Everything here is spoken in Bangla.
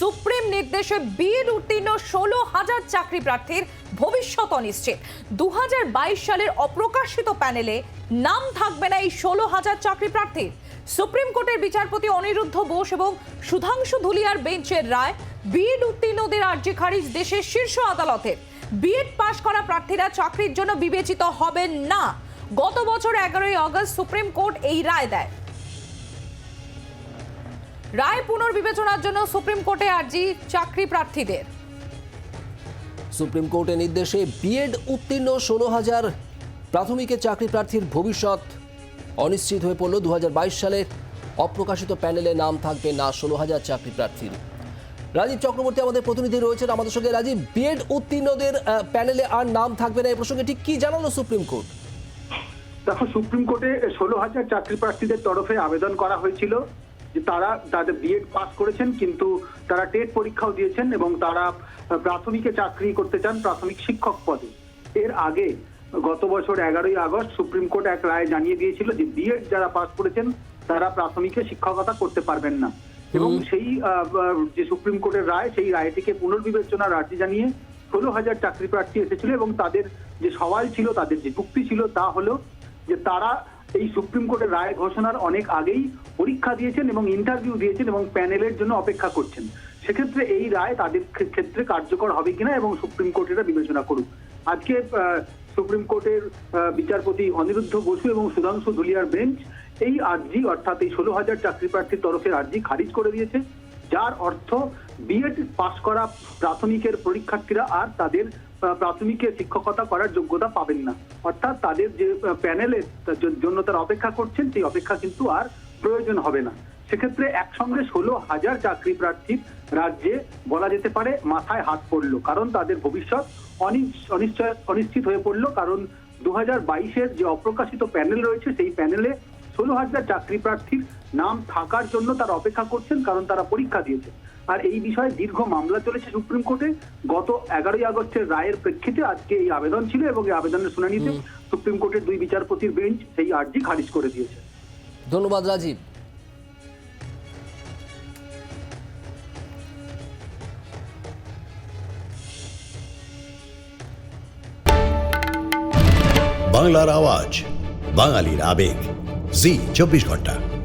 সুপ্রিম নির্দেশে বিএড উত্তীর্ণ ষোলো হাজার চাকরি প্রার্থীর ভবিষ্যৎ অনিশ্চিত। দু হাজার বাইশ সালের অপ্রকাশিত প্যানেলে নাম থাকবে না এই ষোলো হাজার চাকরি প্রার্থীর। সুপ্রিম কোর্টের বিচারপতি অনিরুদ্ধ বোস এবং সুধাংশু ধুলিয়ার বেঞ্চের রায় বিএড উত্তীর্ণদের আর্জি খারিজ দেশের শীর্ষ আদালতের। বিএড পাশ করা প্রার্থীরা চাকরির জন্য বিবেচিত হবেন না। গত বছর এগারোই আগস্ট সুপ্রিম কোর্ট এই রায় দেয়। রায় পুনর্বিবেচনার জন্য সুপ্রিম কোর্টে আর্জি চাকরি প্রার্থীদের। সুপ্রিম কোর্টের নির্দেশে বিএড উত্তীর্ণ ষোলো হাজার প্রাথমিকের চাকরি প্রার্থীর ভবিষ্যৎ অনিশ্চিত হয়ে পড়ল দু সালের অপ্রকাশিত প্যানেলে নাম থাকবে না ষোলো হাজার চাকরি প্রার্থীর। রাজীব চক্রবর্তী আমাদের প্রতিনিধি রয়েছেন আমাদের সঙ্গে রাজীব বিএড উত্তীর্ণদের প্যানেলে আর নাম থাকবে না এই প্রসঙ্গে ঠিক কি জানালো সুপ্রিম কোর্ট? দেখো সুপ্রিম কোর্টে ষোলো হাজার চাকরি প্রার্থীদের তরফে আবেদন করা হয়েছিল। যে তারা তাদের বিএড পাস করেছেন কিন্তু তারা টেট পরীক্ষাও দিয়েছেন এবং তারা প্রাথমিকে চাকরি করতে চান প্রাথমিক শিক্ষক পদে। এর আগে গত বছর এগারোই আগস্ট সুপ্রিম কোর্ট এক রায় জানিয়ে দিয়েছিল যে বিএড যারা পাস করেছেন তারা প্রাথমিকে শিক্ষকতা করতে পারবেন না। এবং সেই যে সুপ্রিম কোর্টের রায় সেই রায়টিকে পুনর্বিবেচনার আর্জি জানিয়ে ষোলো হাজার চাকরি প্রার্থী এসেছিল এবং তাদের যে সওয়াল ছিল তাদের যে যুক্তি ছিল তা হলো যে তারা এই সুপ্রিম কোর্টের রায় ঘোষণার অনেক আগেই পরীক্ষা দিয়েছেন এবং ইন্টারভিউ দিয়েছেন এবং প্যানেলের জন্য অপেক্ষা করছেন। সেক্ষেত্রে এই রায় তাদের ক্ষে- ক্ষেত্রে কার্যকর হবে কিনা এবং সুপ্রিম কোর্ট এটা বিবেচনা করুক আজকে সুপ্রিম কোর্টের বিচারপতি অনিরুদ্ধ বসু এবং সুধাংশু ধুলিয়ার বেঞ্চ এই আর্জি অর্থাৎ এই ষোলো হাজার চাকরি প্রার্থীর তরফের আর্জি খারিজ করে দিয়েছে। যার অর্থ বিএড পাশ করা প্রাথমিকের পরীক্ষার্থীরা আর তাদের প্রাথমিকে শিক্ষকতা করার যোগ্যতা পাবেন না। অর্থাৎ তাদের যে প্যানেলের জন্য তারা অপেক্ষা করছেন, সেই অপেক্ষা কিন্তু আর প্রয়োজন হবে না। সেক্ষেত্রে একসঙ্গে ষোলো হাজার চাকরি প্রার্থীর রাজ্যে বলা যেতে পারে মাথায় হাত পড়ল, কারণ তাদের ভবিষ্যৎ অনিশ্চয়, অনিশ্চিত হয়ে পড়ল। কারণ দু হাজার বাইশের যে অপ্রকাশিত প্যানেল রয়েছে, সেই প্যানেলে ষোলো হাজার চাকরি প্রার্থীর নাম থাকার জন্য তারা অপেক্ষা করছেন কারণ তারা পরীক্ষা দিয়েছে আর এই বিষয়ে দীর্ঘ মামলা চলেছে সুপ্রিম কোর্টে। গত এগারোই আগস্টের রায়ের প্রেক্ষিতে আজকে এই আবেদন ছিল এবং এই আবেদনের শুনানিতে সুপ্রিম কোর্টের দুই বিচারপতির বেঞ্চ সেই আর্জি খারিজ করে দিয়েছে। ধন্যবাদ রাজীব। বাংলার আওয়াজ বাঙালির আবেগ। জি চব্বিশ ঘণ্টা।